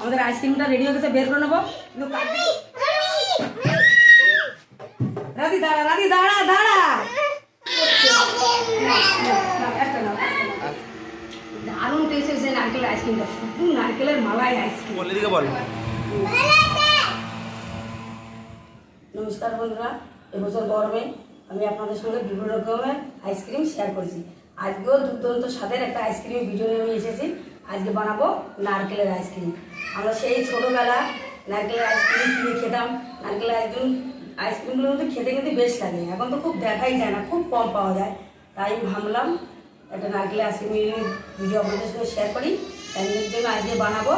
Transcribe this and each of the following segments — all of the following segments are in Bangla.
আমাদের আইসক্রিমটা রেডি হয়ে গেছে বের করে নেব। রাধি দাঁড়া রাধি দাঁড়া দাঁড়া। দারুণ টেস্ট হয়েছে নারকেলের আইসক্রিমটা শুধু নারকেলের মালাই আইসক্রিম বলে দিকে বল। নমস্কার বন্ধুরা এবছর গরমে আমি আপনাদের সঙ্গে বিভিন্ন রকমের আইসক্রিম শেয়ার করেছি। আজকেও দুর্দান্ত স্বাদের একটা আইসক্রিমের ভিডিও নিয়ে আমি এসেছি। আজকে বানাবো নারকেলের আইসক্রিম আমরা সেই ছোটোবেলা নারকেলের আইসক্রিম কিনে খেতাম। নারকেলের আইসক্রিম আইসক্রিমগুলো কিন্তু খেতে কিন্তু বেশ লাগে। এখন তো খুব দেখাই যায় না, খুব কম পাওয়া যায়। তাই ভাবলাম একটা নারকেলের আইসক্রিম ভিডিও আপনাদের সঙ্গে শেয়ার করি। তাই জন্য আজকে বানাবো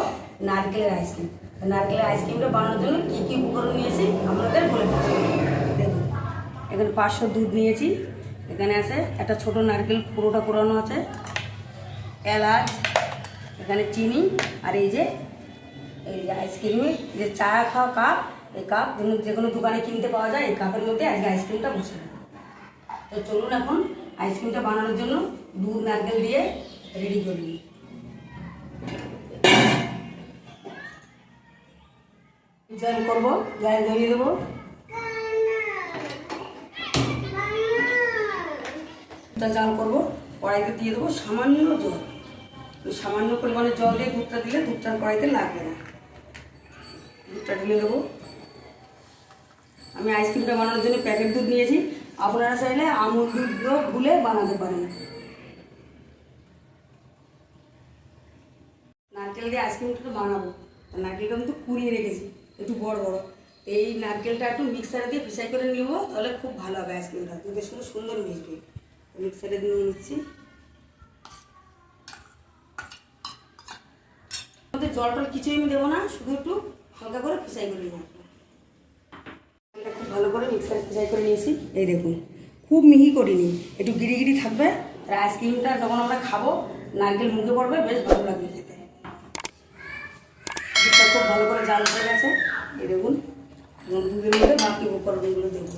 নারকেলের আইসক্রিম নারকেলের আইসক্রিমটা বানানোর জন্য কী কী উপকরণ নিয়েছি আপনাদের বলে দিচ্ছি। দেখুন, এখানে পাঁচশো দুধ নিয়েছি। এখানে আছে একটা ছোট নারকেল, পুরোটা পুরানো আছে। এলাচ এখানে চিনি আর এই যে এই যে আইসক্রিমে যে চা খাওয়া কাপ এই কাপ যে কোনো দোকানে কিনতে পাওয়া যায়, এই কাপের মধ্যে আজকে আইসক্রিমটা বসানো তো চলুন এখন আইসক্রিমটা বানানোর জন্য দুধ, নারকেল দিয়ে রেডি করে জল করব জল ধরিয়ে দেবো। জাল করব, কড়াইতে দিয়ে দেবো সামান্য জল। সামান্য পরিমাণে জল দিয়ে দুধটা দিলে দুধটা কড়াইতে লাগবে না। দুধটা ঢেলে দেবো। আমি আইসক্রিমটা বানানোর জন্য প্যাকেট দুধ নিয়েছি। আপনারা চাইলে আমুল দুধও গুলে বানাতে পারেন। নারকেল দিয়ে আইসক্রিমটা তো বানাবো। নারকেলটা আমি তো কুড়িয়ে রেখেছি, একটু বড় বড়। এই নারকেলটা একটু মিক্সারে দিয়ে পিসাই করে নিব, তাহলে খুব ভালো হবে আইসক্রিমটা। দুধের সঙ্গে সুন্দর মিশবে। মিক্সারে দিয়ে নিচ্ছি। জল টল কিছুই আমি দেবো না শুধু একটু হালকা করে পিসাই করে নিব। এটা খুব ভালো করে মিক্সারে পিসাই করে নিয়েছি। এই দেখুন খুব মিহি করিনি একটু গিরি গিরি থাকবে আর আইসক্রিমটা যখন আমরা খাব নারকেল মুখে পড়বে বেশ ভালো লাগবে খেতে। দুধটা খুব ভালো করে জাল হয়ে গেছে। এই দেখুন দুধের মধ্যে বাকি উপকরণগুলো দেবো।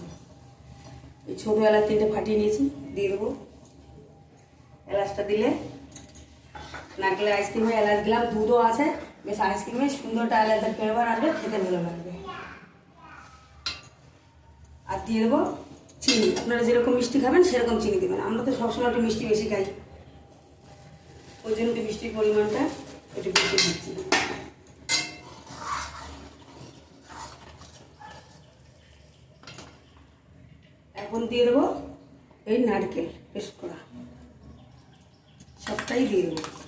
এই ছোটো এলাচ তিনটে ফাটিয়ে নিয়েছি দিয়ে দেবো। এলাচটা দিলে নারকেলের আইসক্রিমে এলাচ দিলাম দুধও আছে। বেশ আইসক্রিমে সুন্দরটা এলাচের ফ্লেভার আসবে, খেতে ভালো লাগবে। আর দিয়ে দেবো চিনি। আপনারা যেরকম মিষ্টি খাবেন, সেরকম চিনি দেবেন। আমরা তো সবসময় একটু মিষ্টি বেশি খাই। ওই জন্য মিষ্টির পরিমাণটা একটু বেশি দিচ্ছি। এখন দিয়ে দেবো এই নারকেল পেস্ট করা। সবটাই দিয়ে দেবো।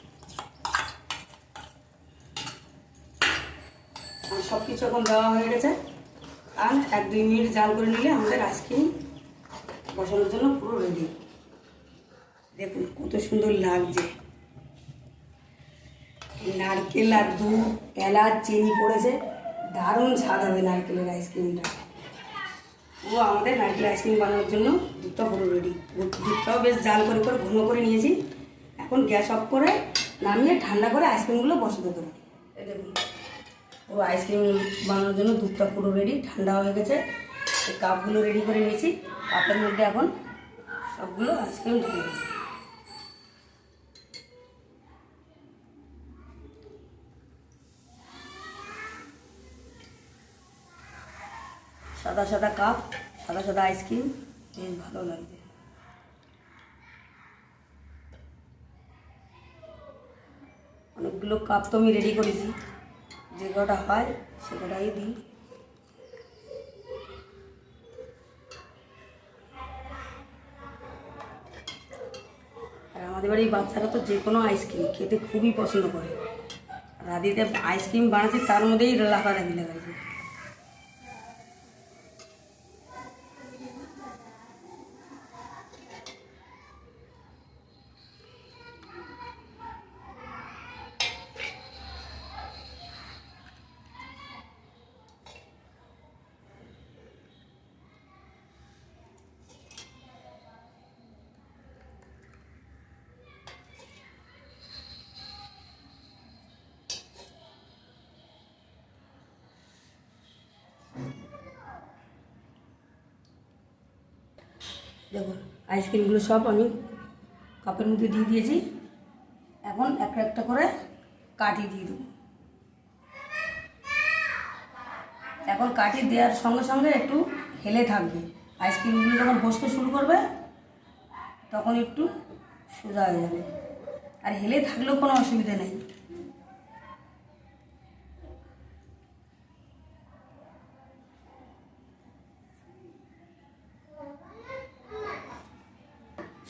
আর সব কিছু এখন দেওয়া হয়ে গেছে। আর এক দুই মিনিট জাল করে নিলে আমাদের আইসক্রিম বসানোর জন্য পুরো রেডি দেখুন কত সুন্দর লাগছে। নারকেল আর দুধ, এলাচ, চিনি পড়েছে। দারুণ স্বাদ হবে নারকেলের আইসক্রিমটা ও আমাদের নারকেল আইসক্রিম বানানোর জন্য দুধটা পুরো রেডি দুধটাও বেশ জাল করে করে ঘন করে নিয়েছি। এখন গ্যাস অফ করে নামিয়ে ঠান্ডা করে আইসক্রিমগুলো বসাতে দেবো দেখুন। ও আইসক্রিম বানানোর জন্য দুধটা পুরো রেডি ঠান্ডা হয়ে গেছে। কাপগুলো রেডি করে নিয়েছি। কাপের মধ্যে এখন সবগুলো আইসক্রিম ঢেলে দেবো সাদা সাদা কাপ, সাদা সাদা আইসক্রিম, বেশ ভালো লাগবে অনেকগুলো কাপ তো আমি রেডি করেছি। যে কটা হয় সে কটাই দিই। আর আমাদের বাড়ির বাচ্চারা তো যে কোনো আইসক্রিম খেতে খুবই পছন্দ করে। রাধিতে আইসক্রিম বানাচ্ছি, তার মধ্যেই লাফালাফি লাগাইছে দেখো আইসক্রিমগুলো সব আমি কাপের মধ্যে দিয়ে দিয়েছি। এখন একটা একটা করে কাটিয়ে দিয়ে দেবো। এখন কাটিয়ে দেওয়ার সঙ্গে সঙ্গে একটু হেলে থাকবে। আইসক্রিমগুলো যখন বসতে শুরু করবে, তখন একটু সোজা হয়ে যাবে। আর হেলে থাকলেও কোনো অসুবিধা নেই।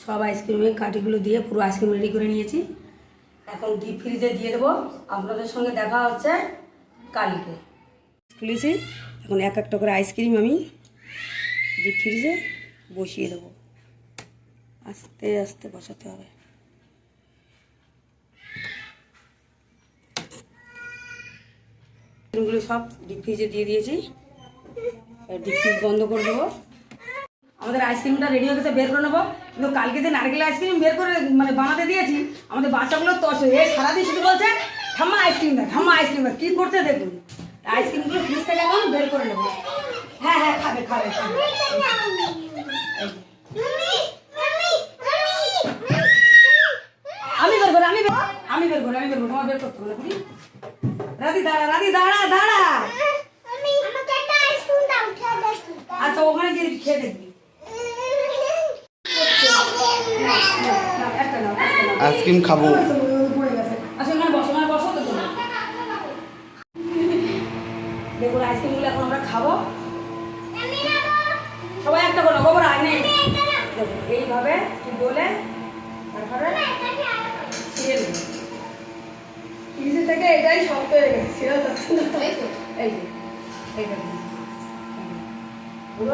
সব আইসক্রিমের কাঠিগুলো দিয়ে পুরো আইসক্রিম রেডি করে নিয়েছি। এখন ডিপ ফ্রিজে দিয়ে দেবো। আপনাদের সঙ্গে দেখা হচ্ছে কালকে। খুলেছি। এখন এক একটা করে আইসক্রিম আমি ডিপ ফ্রিজে বসিয়ে দেবো। আস্তে আস্তে বসাতে হবে। সব ডিপ ফ্রিজে দিয়ে দিয়েছি। ডিপ ফ্রিজ বন্ধ করে দেবো। আমাদের আইসক্রিমটা রেডি হয়ে গেছে বের করে নেব। কিন্তু কালকে যে নারকেল আইসক্রিম বের করে মানে বানাতে দিয়েছি আমাদের বাচ্চাগুলো তস এ সারাদিন শুধু বলছে ঠাম্মা আইসক্রিম দেয় ঠাম্মা আইসক্রিম দেয় কী করছে দেখুন। আইসক্রিমগুলো ফ্রিজ থেকে এখন বের করে নেব। হ্যাঁ হ্যাঁ খাবে খাবে খাবে। আমি বের করি আমি বের আমি বের করি আমি বের করি তোমার বের করতে হবে রাধি দাঁড়া রাধি দাঁড়া দাঁড়া। আচ্ছা ওখানে গিয়ে খেয়ে দেখবি না, একটা নাও, একটা নাও। আইসক্রিম খাব। দেখুন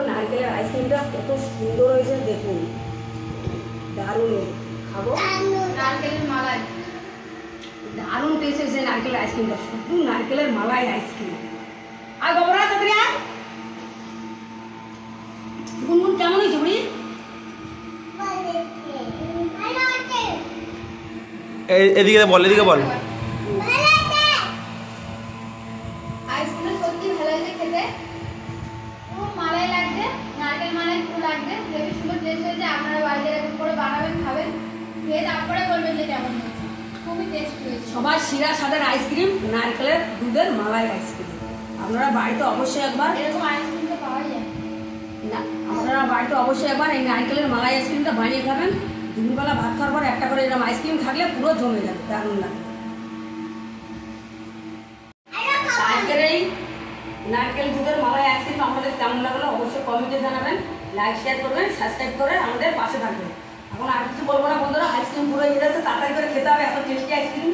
নারকেলের আইসক্রিমটা কত সুন্দর হয়েছে দেখুন। দারুণ খাব? নারকেলের মালাই দারুণ টেস্ট হয়েছে নারকেলের আইসক্রিমটা শুধু নারকেলের মালাই আইসক্রিম আর গোবরা তাড়াতাড়ি গুনগুন কেমন হয়েছে বুড়ি এদিকে বল এদিকে বল। তারপরে কেমন হয়েছে? খুবই টেস্ট হয়েছে। সবার শিরা স্বাদের আইসক্রিম নারকেলের দুধের মালাই আইসক্রিম আপনারা বাড়িতে অবশ্যই একবার এরকম আইসক্রিম পাওয়া যায়। না আপনারা বাড়িতে অবশ্যই একবার এই নারকেলের মালাই আইসক্রিমটা বানিয়ে খাবেন। দুপুরবেলা ভাত খাওয়ার পর একটা করে এরকম আইসক্রিম থাকলে পুরো জমে যাবে দারুণ লাগে। আজকের এই নারকেল দুধের মালাই আইসক্রিম আপনাদের কেমন লাগল অবশ্যই কমেন্টে জানাবেন। লাইক শেয়ার করবেন সাবস্ক্রাইব করে আমাদের পাশে থাকবেন। এখন আর কিছু বলব না বন্ধুরা, আইসক্রিম পুরো হয়ে যাচ্ছে তাড়াতাড়ি করে খেতে হবে, এত টেস্টি আইসক্রিম।